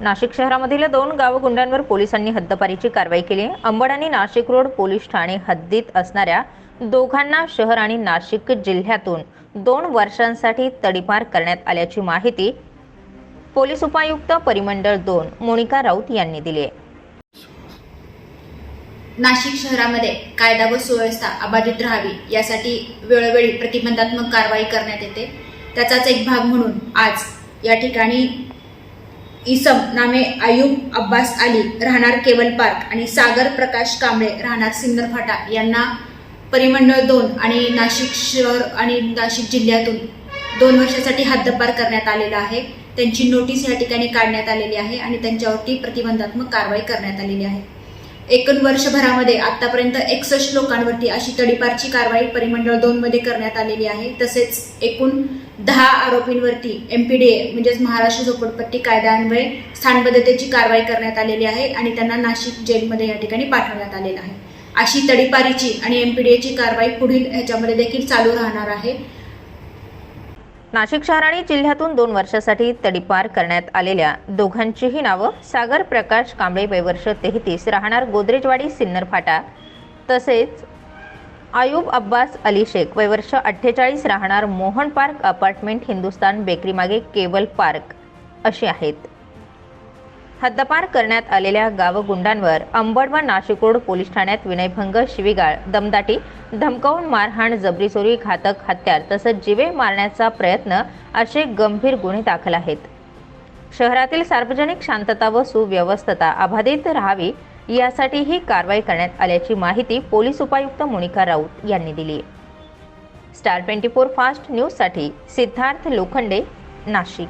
नाशिक शहरामधील दोन गावगुंडांवर पोलिसांनी हद्दपारीची कारवाई केली. अंबड आणि नाशिक रोड पोलीस ठाणे हद्दीत असणाऱ्या दोघांना शहर आणि नाशिक जिल्ह्यातून दोन वर्षांसाठी तडीपार करण्यात आल्याची माहिती पोलीस उपायुक्त परिमंडळ दोन मोनिका राऊत यांनी दिली आहे. नाशिक शहरामध्ये कायदा व सुव्यवस्था अबाधित राहावी यासाठी वेळोवेळी प्रतिबंधात्मक कारवाई करण्यात येते. त्याचाच एक भाग म्हणून आज या ठिकाणी इसम नामे आयुब अब्बास अली राहणार केवल पार्क आणि सागर प्रकाश कांबळे राहणार सिन्नर फाटा यांना परिमंडळ दोन आणि नाशिक शहर आणि नाशिक जिल्ह्यातून दोन वर्षासाठी हद्दपार करण्यात आलेला आहे. त्यांची नोटीस या ठिकाणी काढण्यात आलेली आहे आणि त्यांच्यावरती प्रतिबंधात्मक कारवाई करण्यात आलेली आहे. एकूण वर्षभरामध्ये आतापर्यंत एकसष्ट लोकांवरती अशी तडीपारची कारवाई परिमंडळ दोन मध्ये करण्यात आलेली आहे. तसेच एकूण दहा आरोपींवरती एमपीडीए म्हणजेच महाराष्ट्र झोपडपट्टी कायद्यान्वये स्थानबद्धतेची कारवाई करण्यात आलेली आहे आणि त्यांना नाशिक जेलमध्ये या ठिकाणी पाठवण्यात आलेलं आहे. अशी तडीपारीची आणि एमपीडीएची कारवाई पुढील ह्याच्यामध्ये देखील चालू राहणार आहे. नाशिक शहर आणि जिल्ह्यातून दोन वर्षासाठी तडीपार करण्यात आलेल्या दोघांचीही नावं सागर प्रकाश कांबळे वयवर्ष तेहतीस राहणार गोदरेजवाडी सिन्नर फाटा. तसेच आयुब अब्बास अली शेख वयवर्ष अठ्ठेचाळीस राहणार मोहन पार्क अपार्टमेंट हिंदुस्तान बेकरीमागे केवल पार्क अशी आहेत. हद्दपार करण्यात आलेल्या गावगुंडांवर अंबड व नाशिक रोड पोलीस ठाण्यात विनयभंग शिवीगाळ दमदाटी धमकावून मारहाण जबरीचोरी घातक हत्यार तसंच जिवे मारण्याचा प्रयत्न असे गंभीर गुन्हे दाखल आहेत. शहरातील सार्वजनिक शांतता व सुव्यवस्थता अबाधित राहावी यासाठी ही कारवाई करण्यात आल्याची माहिती पोलीस उपायुक्त मोनिका राऊत यांनी दिली स्टार ट्वेंटी फोर फास्ट न्यूजसाठी सिद्धार्थ लोखंडे नाशिक.